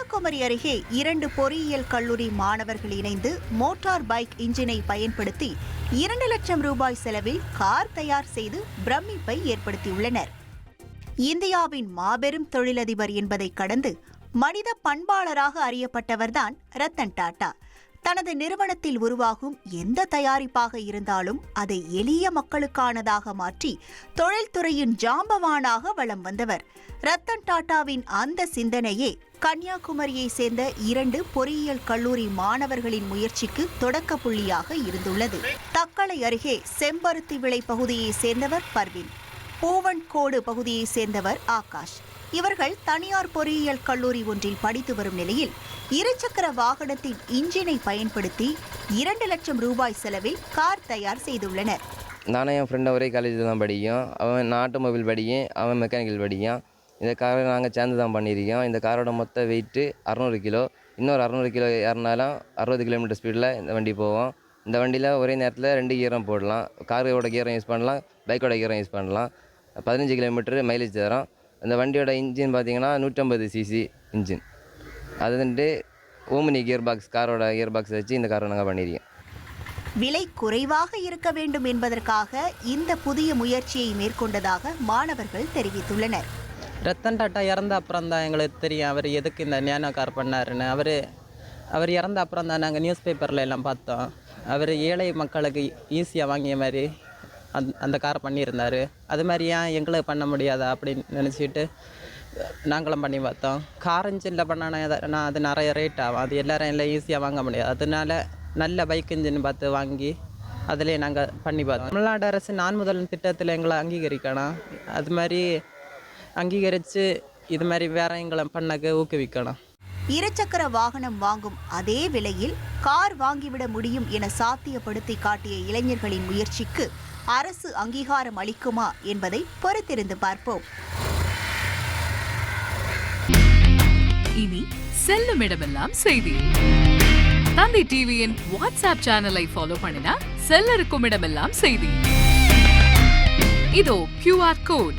கன்னியாகுமரி அருகே இரண்டு பொறியியல் கல்லூரி மாணவர்கள் இணைந்து மோட்டார் பைக் இன்ஜினை பயன்படுத்தி இரண்டு லட்சம் ரூபாய் செலவில் கார் தயார் செய்து பிரமிப்பை ஏற்படுத்தியுள்ளனர். இந்தியாவின் மாபெரும் தொழிலதிபர் என்பதை கடந்து மனித பண்பாளராக அறியப்பட்டவர்தான் ரத்தன் டாடா தனது நிறுவனத்தில் உருவாகும் எந்த தயாரிப்பாக இருந்தாலும் அதை எளிய மக்களுக்கானதாக மாற்றி தொழில்துறையின் ஜாம்பவானாக வலம் வந்தவர். ரத்தன் டாடாவின் அந்த சிந்தனையே கன்னியாகுமரியை சேர்ந்த இரண்டு பொறியியல் கல்லூரி மாணவர்களின் முயற்சிக்கு தொடக்க புள்ளியாக இருந்துள்ளது. தக்கலை அருகே செம்பருத்தி விளை பகுதியைச் சேர்ந்தவர் பர்வின் பூவன்கோடு பகுதியைச் சேர்ந்தவர் ஆகாஷ். இவர்கள் தனியார் பொறியியல் கல்லூரி ஒன்றில் படித்து வரும் நிலையில் இருசக்கர வாகனத்தின் இன்ஜினை பயன்படுத்தி இரண்டு லட்சம் ரூபாய் செலவில் கார் தயார் செய்துள்ளனர். நானும் என் ஃப்ரெண்ட் ஒரே காலேஜில் தான் படிக்கும் அவன் நான் ஆட்டோமொபைல் படிக்கும் அவன் மெக்கானிக்கல் படிக்கும் இந்த காரை நாங்கள் சேர்ந்து தான் பண்ணியிருக்கோம். இந்த காரோட மொத்த வெயிட்டு அறநூறு கிலோ. இன்னொரு அறநூறு கிலோ ஏறினாலும் அறுபது கிலோமீட்டர் ஸ்பீடில் இந்த வண்டி போவோம். இந்த வண்டியில் ஒரே நேரத்தில் ரெண்டு கீரம் போடலாம். காரோட கீரம் யூஸ் பண்ணலாம். பைக்கோட கீரம் யூஸ் பண்ணலாம். பதினஞ்சு கிலோமீட்டரு மைலேஜ் தரும். இந்த வண்டியோட இன்ஜின் பார்த்தீங்கன்னா நூற்றம்பது சிசி இன்ஜின் அது வந்துட்டு ஓமினி கியர் பாக்ஸ் காரோட கியர் பாக்ஸ் வச்சு இந்த காரை நாங்கள் பண்ணியிருக்கோம். விலை குறைவாக இருக்க வேண்டும் என்பதற்காக இந்த புதிய முயற்சியை மேற்கொண்டதாக மாணவர்கள் தெரிவித்துள்ளனர். ரத்தன் டாட்டா இறந்த அப்புறம் தான் எங்களுக்கு தெரியும் அவர் எதுக்கு இந்த நேனோ கார் பண்ணாருன்னு. அவர் அவர் இறந்த அப்புறம் தான் நாங்கள் நியூஸ் பேப்பரில் எல்லாம் பார்த்தோம். அவர் ஏழை மக்களுக்கு ஈஸியாக வாங்கிய மாதிரி அந் அந்த கார் பண்ணியிருந்தார். அது மாதிரி ஏன் எங்களுக்கு பண்ண முடியாதா அப்படின்னு நினச்சிட்டு நாங்களும் பண்ணி பார்த்தோம். கார் இன்ஜினில் பண்ணால் அது நிறைய ரேட் ஆகும். அது எல்லோரும் எல்லாம் ஈஸியாக வாங்க முடியாது. அதனால நல்ல பைக் இன்ஜின் பார்த்து வாங்கி அதிலே நாங்கள் பண்ணி பார்த்தோம். தமிழ்நாடு அரசு நான் முதல் திட்டத்தில் எங்களை அங்கீகரிக்கணும். அது மாதிரி அங்கீகரித்து இது மாதிரி வேற எங்களை பண்ணக்க ஊக்குவிக்கணும். இருசக்கர வாகனம் வாங்கும் அதே விலையில் கார் வாங்கிவிட முடியும் என சாத்தியப்படுத்தி காட்டிய இளைஞர்களின் முயற்சிக்கு அரசு அங்கீகாரம் அளிக்குமா என்பதை பொறுத்திருந்து பார்ப்போம். இனி செல்லும் இடமெல்லாம் செய்தி. தந்தி டிவியின் வாட்ஸ்அப் சேனலை ஃபாலோ பண்ணினா செல்ல இருக்கும் இடமெல்லாம் செய்தி. இதோ கியூஆர் கோட்